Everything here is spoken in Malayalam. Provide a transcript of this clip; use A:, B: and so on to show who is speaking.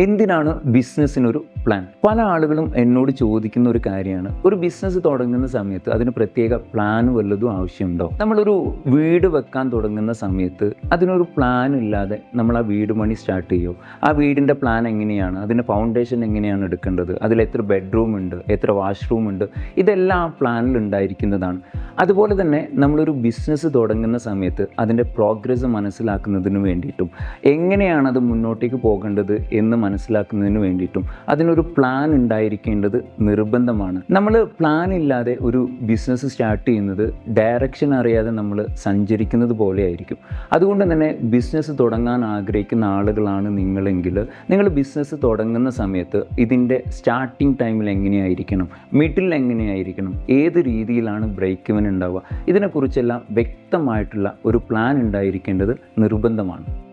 A: എന്തിനാണ് ബിസിനസ്സിനൊരു പ്ലാൻ പല ആളുകളും എന്നോട് ചോദിക്കുന്ന ഒരു കാര്യമാണ്. ഒരു ബിസിനസ് തുടങ്ങുന്ന സമയത്ത് അതിന് പ്രത്യേക പ്ലാൻ വല്ലതും ആവശ്യമുണ്ടോ? നമ്മളൊരു വീട് വെക്കാൻ തുടങ്ങുന്ന സമയത്ത് അതിനൊരു പ്ലാൻ ഇല്ലാതെ നമ്മൾ ആ വീട് പണി സ്റ്റാർട്ട് ചെയ്യുമോ ആ വീടിന്റെ പ്ലാൻ എങ്ങനെയാണ്? അതിന്റെ ഫൗണ്ടേഷൻ എങ്ങനെയാണ് എടുക്കേണ്ടത്? അതിൽ എത്ര ബെഡ്റൂം ഉണ്ട്? എത്ര വാഷ്റൂം ഉണ്ട്? ഇതെല്ലാം ആ പ്ലാനിൽ ഉണ്ടായിരിക്കുന്നതാണ്. അതുപോലെ തന്നെ നമ്മളൊരു ബിസിനസ് തുടങ്ങുന്ന സമയത്ത് അതിന്റെ പ്രോഗ്രസ് മനസ്സിലാക്കുന്നതിന് വേണ്ടിയിട്ടും എങ്ങനെയാണ് അത് മുന്നോട്ടേക്ക് പോകേണ്ടത് എന്ന് മനസ്സിലാക്കുന്നതിന് വേണ്ടിയിട്ടും അതിനൊരു പ്ലാൻ ഉണ്ടായിരിക്കേണ്ടത് നിർബന്ധമാണ്. നമ്മൾ പ്ലാൻ ഇല്ലാതെ ഒരു ബിസിനസ് സ്റ്റാർട്ട് ചെയ്യുന്നത് ഡയറക്ഷൻ അറിയാതെ നമ്മൾ സഞ്ചരിക്കുന്നത് പോലെയായിരിക്കും അതുകൊണ്ട് തന്നെ ബിസിനസ് തുടങ്ങാൻ ആഗ്രഹിക്കുന്ന ആളുകളാണ് നിങ്ങളെങ്കിൽ നിങ്ങൾ ബിസിനസ് തുടങ്ങുന്ന സമയത്ത് ഇതിന്റെ സ്റ്റാർട്ടിംഗ് ടൈമിൽ എങ്ങനെയായിരിക്കണം? മിഡിൽ എങ്ങനെയായിരിക്കണം? ഏത് രീതിയിലാണ് ബ്രേക്ക് ഇവൻ ഉണ്ടാവുക ഇതിനെക്കുറിച്ചെല്ലാം വ്യക്തമായിട്ടുള്ള ഒരു പ്ലാൻ ഉണ്ടായിരിക്കേണ്ടത് നിർബന്ധമാണ്.